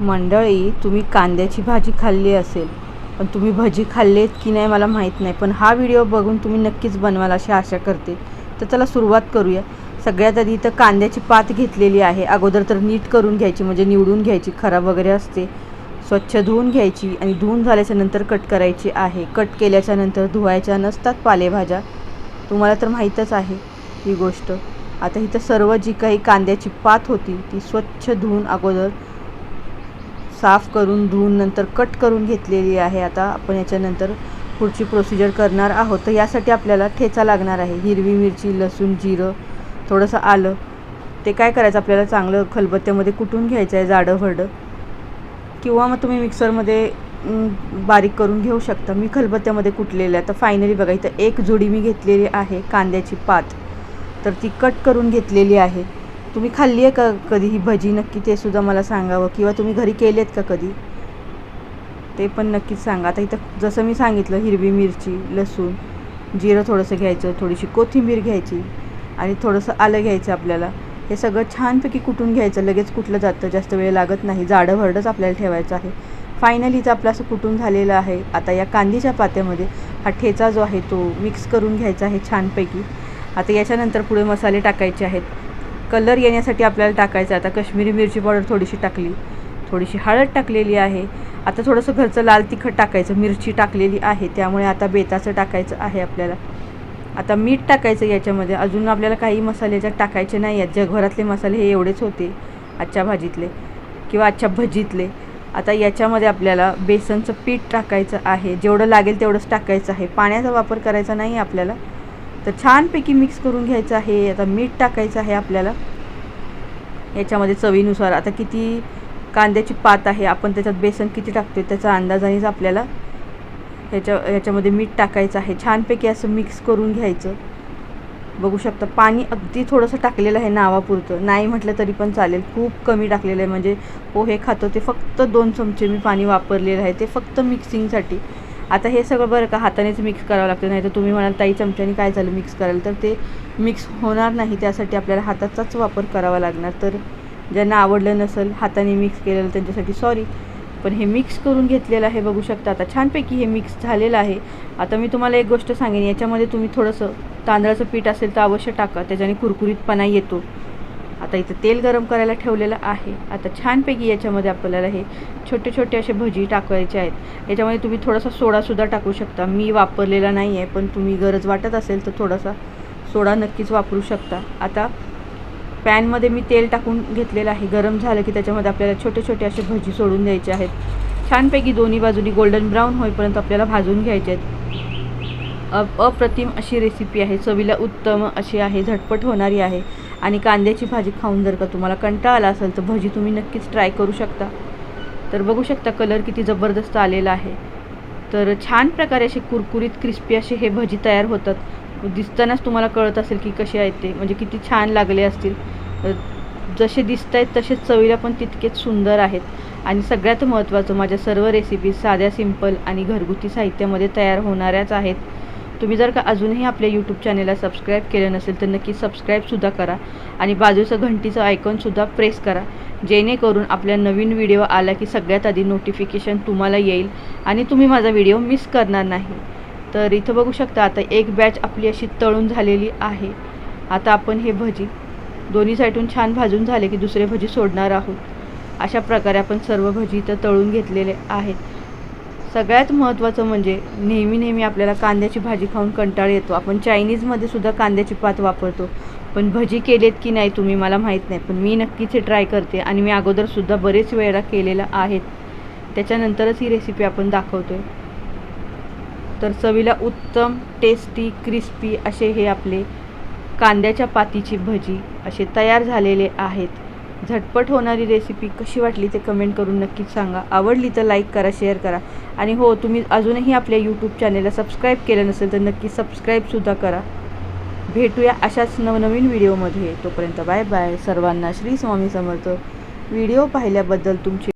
मंडळी तुम्ही कांद्याची भाजी खाल्ली असेल. पण तुम्ही भजी खाल्लेत की नाही मला माहीत नाही. पण हा व्हिडिओ बघून तुम्ही नक्कीच बनवाल अशी आशा करते. तर चला सुरुवात करूया. सगळ्यात आधी इथं कांद्याची पात घेतलेली आहे. अगोदर तर नीट करून घ्यायची म्हणजे निवडून घ्यायची खराब वगैरे असते. स्वच्छ धुवून घ्यायची आणि धुवून झाल्याच्यानंतर कट करायची आहे. कट केल्याच्यानंतर धुवायच्या नसतात पालेभाज्या. तुम्हाला तर माहीतच आहे ही गोष्ट. आता इथं सर्व जी काही कांद्याची पात होती ती स्वच्छ धुवून अगोदर साफ करून धुवून नंतर कट करून घेतलेली आहे. आता आपण याच्यानंतर पुढची प्रोसिजर करणार आहोत. तर यासाठी आपल्याला ठेचा लागणार आहे. हिरवी मिरची लसूण जिरं थोडंसं आलं. ते काय करायचं? आपल्याला चांगलं खलबत्त्यामध्ये कुटून घ्यायचं आहे जाडं भरडं. किंवा मग तुम्ही मिक्सरमध्ये बारीक करून घेऊ शकता. मी खलबत्त्यामध्ये कुटलेलं आहे. तर फायनली बघा इथं एक जोडी मी घेतलेली आहे कांद्याची पात. तर ती कट करून घेतलेली आहे. तुम्ही खाल्ली आहे का कधी ही भजी? नक्की ते सुद्धा मला सांगावं. किंवा तुम्ही घरी केलेत का कधी? ते पण नक्कीच सांगा. आता इथं जसं मी सांगितलं हिरवी मिरची लसूण जिरं थोडंसं घ्यायचं थोडीशी कोथिंबीर घ्यायची आणि थोडंसं आलं घ्यायचं आपल्याला. हे सगळं छानपैकी कुटून घ्यायचं. लगेच कुठलं जातं जास्त वेळ लागत नाही. जाडं भरडंच आपल्याला ठेवायचं आहे. फायनलीच आपलं असं कुटून झालेलं आहे. आता या कांदीच्या पात्यामध्ये हा ठेचा जो आहे तो मिक्स करून घ्यायचा आहे छानपैकी. आता याच्यानंतर पुढे मसाले टाकायचे आहेत. कलर येण्यासाठी आपल्याला टाकायचं आहे. आता कश्मीरी मिरची पावडर थोडीशी टाकली. थोडीशी हळद टाकलेली आहे. आता थोडंसं घरचं लाल तिखट टाकायचं. मिरची टाकलेली आहे. त्यामुळे आता बेताचं टाकायचं आहे आपल्याला. आता मीठ टाकायचं याच्यामध्ये. अजून आपल्याला काही मसाले याच्यात टाकायचे नाही आहेत. जगभरातले मसाले हे एवढेच होते. आजच्या भाजीतले किंवा आजच्या भजीतले. आता याच्यामध्ये आपल्याला बेसनचं पीठ टाकायचं आहे. जेवढं लागेल तेवढंच टाकायचं आहे. पाण्याचा वापर करायचा नाही आपल्याला. तर छानपैकी मिक्स करून घ्यायचं आहे. आता मीठ टाकायचं आहे आपल्याला. याच्यामध्ये चवीनुसार. आता किती कांद्याची पात आहे आपण त्याच्यात बेसन किती टाकतो त्याचा अंदाजानेच आपल्याला ह्याच्या ह्याच्यामध्ये मीठ टाकायचं आहे. छानपैकी असं मिक्स करून घ्यायचं. बघू शकता पाणी अगदी थोडंसं टाकलेलं आहे नावापुरतं. नाही म्हटलं तरी पण चालेल. खूप कमी टाकलेलं आहे. म्हणजे पोहे खातो ते फक्त दोन चमचे मी पाणी वापरलेलं आहे. ते फक्त मिक्सिंगसाठी आता हे सगळं बरं का हातानेच मिक्स करावं लागतं नाही तर तुम्ही म्हणाल ताई चमच्याने काय झालं मिक्स करायला? तर ते मिक्स होणार नाही त्यासाठी आपल्याला हाताचाच वापर करावा लागणार. तर ज्यांना आवडलं नसेल हाताने मिक्स केलेलं त्यांच्यासाठी सॉरी पण हे मिक्स करून घेतलेलं आहे बघू शकता. आता छानपैकी हे मिक्स झालेलं आहे. आता मी तुम्हाला एक गोष्ट सांगेन याच्यामध्ये तुम्ही थोडंसं तांदळाचं पीठ असेल तर अवश्य टाका त्याच्याने कुरकुरीतपणा येतो. आता इथं तेल गरम करायला ठेवलेलं आहे. आता छानपैकी याच्यामध्ये आपल्याला हे छोटे छोटे असे भजी टाकायचे आहेत. याच्यामध्ये तुम्ही थोडासा सोडासुद्धा टाकू शकता. मी वापरलेला नाही आहे पण तुम्ही गरज वाटत असेल तर थोडासा सोडा नक्कीच वापरू शकता. आता पॅनमध्ये मी तेल टाकून घेतलेलं आहे. गरम झालं की त्याच्यामध्ये आपल्याला छोटे छोटे असे भजी सोडून द्यायचे आहेत. छानपैकी दोन्ही बाजूनी गोल्डन ब्राऊन होईपर्यंत आपल्याला भाजून घ्यायचे आहेत. अप अप्रतिम अशी रेसिपी आहे. चवीला उत्तम अशी आहे. झटपट होणारी आहे. आणि कांद्याची भाजी खाऊन जर का तुम्हाला कंटाळा आला असेल तर भजी तुम्ही नक्कीच ट्राय करू शकता. तर बघू शकता कलर किती जबरदस्त आलेला आहे. तर छान प्रकारे असे कुरकुरीत क्रिस्पी असे हे भजी तयार होतात. दिसतानाच तुम्हाला कळत असेल की कसे आहेत ते. म्हणजे किती छान लागले असतील. जसे दिसत आहेत तसेच चवीला पण तितकेच सुंदर आहेत. आणि सगळ्यात महत्त्वाचं माझ्या सर्व रेसिपीज साध्या सिंपल आणि घरगुती साहित्यामध्ये तयार होणाऱ्याच आहेत. तुम्ही जर का अजूनही आपल्या यूट्यूब चॅनेलला सबस्क्राईब केलं नसेल तर नक्की सबस्क्राईबसुद्धा करा आणि बाजूचं घंटीचं आयकॉनसुद्धा प्रेस करा. जेणेकरून आपल्या नवीन व्हिडिओ आला की सगळ्यात आधी नोटिफिकेशन तुम्हाला येईल आणि तुम्ही माझा व्हिडिओ मिस करणार नाही. तर इथं बघू शकता आता एक बॅच आपली अशी तळून झालेली आहे. आता आपण हे भजी दोन्ही साईडून छान भाजून झाले की दुसरे भजी सोडणार आहोत. अशा प्रकारे आपण सर्व भजी इथं तळून घेतलेले आहेत. सगळ्यात महत्त्वाचं म्हणजे नेहमी नेहमी आपल्याला कांद्याची भाजी खाऊन कंटाळा येतो. आपण चायनीजमध्ये सुद्धा कांद्याची पात वापरतो. पण भजी केलेत की नाही तुम्ही मला माहीत नाही. पण मी नक्कीच हे ट्राय करते आणि मी अगोदरसुद्धा बरेच वेळा केलेलं आहेत. त्याच्यानंतरच ही रेसिपी आपण दाखवतो आहे तर चवीला उत्तम टेस्टी क्रिस्पी असे हे आपले कांद्याच्या पातीची भजी असे तयार झालेले आहेत. झटपट होणारी रेसिपी कशी वाटली ते कमेंट करून नक्कीच सांगा. आवडली तर लाईक करा शेअर करा. आणि हो तुम्ही अजूनही आपल्या यूट्यूब चॅनेलला सबस्क्राईब केलं नसेल तर नक्की सबस्क्राईबसुद्धा करा. भेटूया अशाच नवनवीन व्हिडिओमध्ये तोपर्यंत बाय बाय सर्वांना श्री स्वामी समर्थ. व्हिडिओ पाहिल्याबद्दल तुमचे